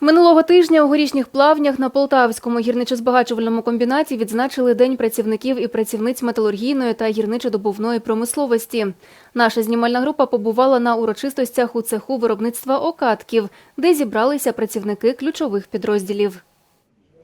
Минулого тижня у горішніх плавнях на Полтавському гірничо-збагачувальному комбінаті відзначили День працівників і працівниць металургійної та гірничо-добувної промисловості. Наша знімальна група побувала на урочистостях у цеху виробництва окатків, де зібралися працівники ключових підрозділів.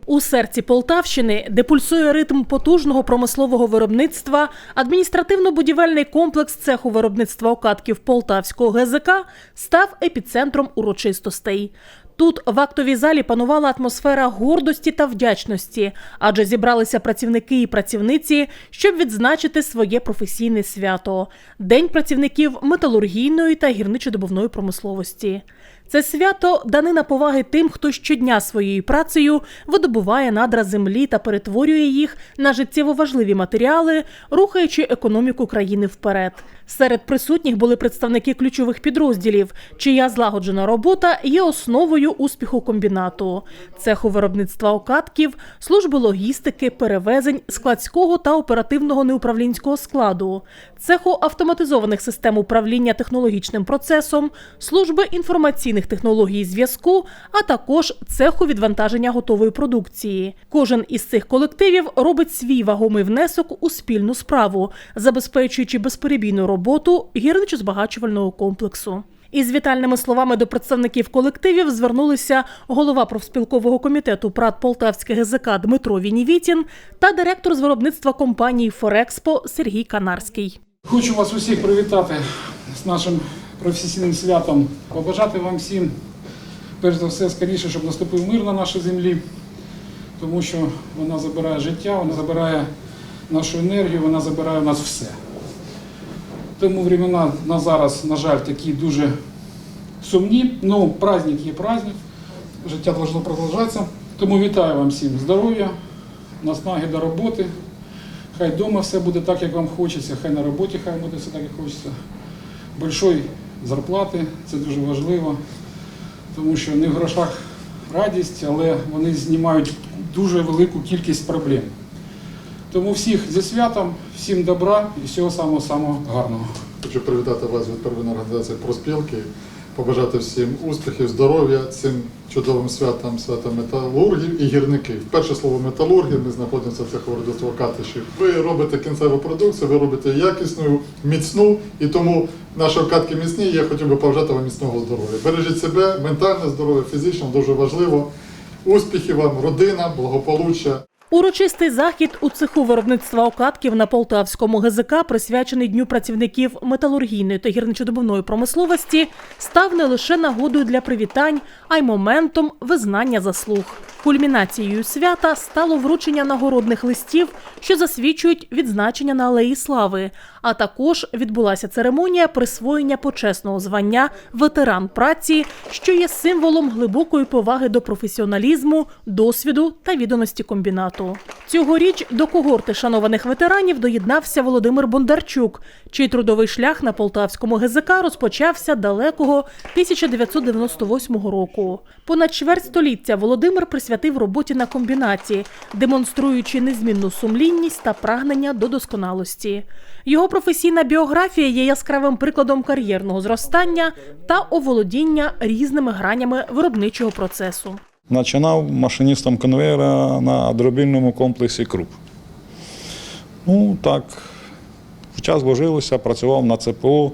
У серці Полтавщини, де пульсує ритм потужного промислового виробництва, адміністративно-будівельний комплекс цеху виробництва окатків Полтавського ГЗК став епіцентром урочистостей. Тут в актовій залі панувала атмосфера гордості та вдячності, адже зібралися працівники і працівниці, щоб відзначити своє професійне свято День працівників металургійної та гірничо-добувної промисловості. Це свято данина поваги тим, хто щодня своєю працею видобуває надра землі та перетворює їх на життєво важливі матеріали, рухаючи економіку країни вперед. Серед присутніх були представники ключових підрозділів, чия злагоджена робота є основою успіху комбінату, цеху виробництва окатків, служби логістики, перевезень, складського та оперативного неуправлінського складу, цеху автоматизованих систем управління технологічним процесом, служби інформаційних технологій зв'язку, а також цеху відвантаження готової продукції. Кожен із цих колективів робить свій вагомий внесок у спільну справу, забезпечуючи безперебійну роботу гірничо-збагачувального комплексу. Із вітальними словами до представників колективів звернулися голова профспілкового комітету ПРАТ Полтавське ГЗК Дмитро Вінівітін та директор з виробництва компанії Форекспо Сергій Канарський. Хочу вас усіх привітати з нашим професійним святом. Побажати вам всім, перш за все, скоріше, щоб наступив мир на нашій землі, тому що вона забирає життя, вона забирає нашу енергію, вона забирає у нас все. Тому времена на зараз, на жаль, такі дуже сумні. Ну, праздник є праздник, життя должно продовжуватися. Тому вітаю вам всім здоров'я, наснаги до роботи. Хай вдома все буде так, як вам хочеться, хай на роботі хай буде все так, як хочеться. Большої зарплати, це дуже важливо, тому що не в грошах радість, але вони знімають дуже велику кількість проблем. Тому всіх зі святом, всім добра і всього самого-самого гарного. Хочу привітати вас від первинної організації проспілки, побажати всім успіхів, здоров'я цим чудовим святам, святам металургів і гірників. Перше слово металурги, ми знаходимося в цеху виробництва катишів. Ви робите кінцеву продукцію, ви робите якісну, міцну, і тому наші окатки міцні. Я хотів би побажати вам міцного здоров'я. Бережіть себе, ментальне здоров'я, фізично дуже важливо. Успіхів вам, родина, благополуччя. Урочистий захід у цеху виробництва окатків на Полтавському ГЗК, присвячений Дню працівників металургійної та гірничодобувної промисловості, став не лише нагодою для привітань, а й моментом визнання заслуг. Кульмінацією свята стало вручення нагородних листів, що засвідчують відзначення на алеї слави. А також відбулася церемонія присвоєння почесного звання ветеран праці, що є символом глибокої поваги до професіоналізму, досвіду та відданості комбінату. Цьогоріч до когорти шанованих ветеранів доєднався Володимир Бондарчук, чий трудовий шлях на полтавському ГЗК розпочався далекого 1998 року. Понад чверть століття Володимир присвятив роботі на комбінаті, демонструючи незмінну сумлінність та прагнення до досконалості. Його професійна біографія є яскравим прикладом кар'єрного зростання та оволодіння різними гранями виробничого процесу. Починав машиністом конвейера на дробільному комплексі Круп. Ну, так, в час вложилося, працював на ЦПО,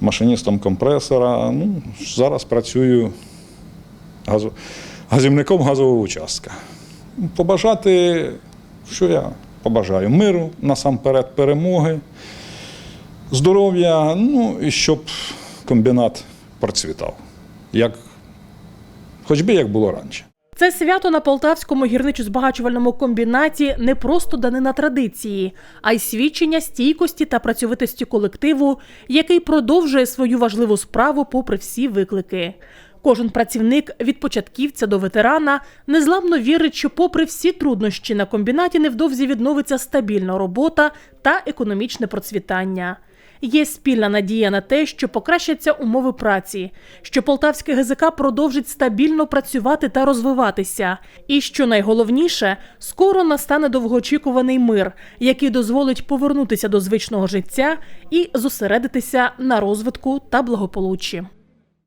машиністом компресора. Ну, зараз працюю газу- газівником газового участка. Побажати, що я побажаю? Миру, насамперед, перемоги, здоров'я, ну і щоб комбінат процвітав. Як Хоч би як було раніше. Це свято на Полтавському гірничо-збагачувальному комбінаті не просто данина традиції, а й свідчення стійкості та працьовитості колективу, який продовжує свою важливу справу попри всі виклики. Кожен працівник від початківця до ветерана незламно вірить, що, попри всі труднощі на комбінаті, невдовзі відновиться стабільна робота та економічне процвітання. Є спільна надія на те, що покращаться умови праці, що полтавське ГЗК продовжить стабільно працювати та розвиватися. І що найголовніше, скоро настане довгоочікуваний мир, який дозволить повернутися до звичного життя і зосередитися на розвитку та благополуччі.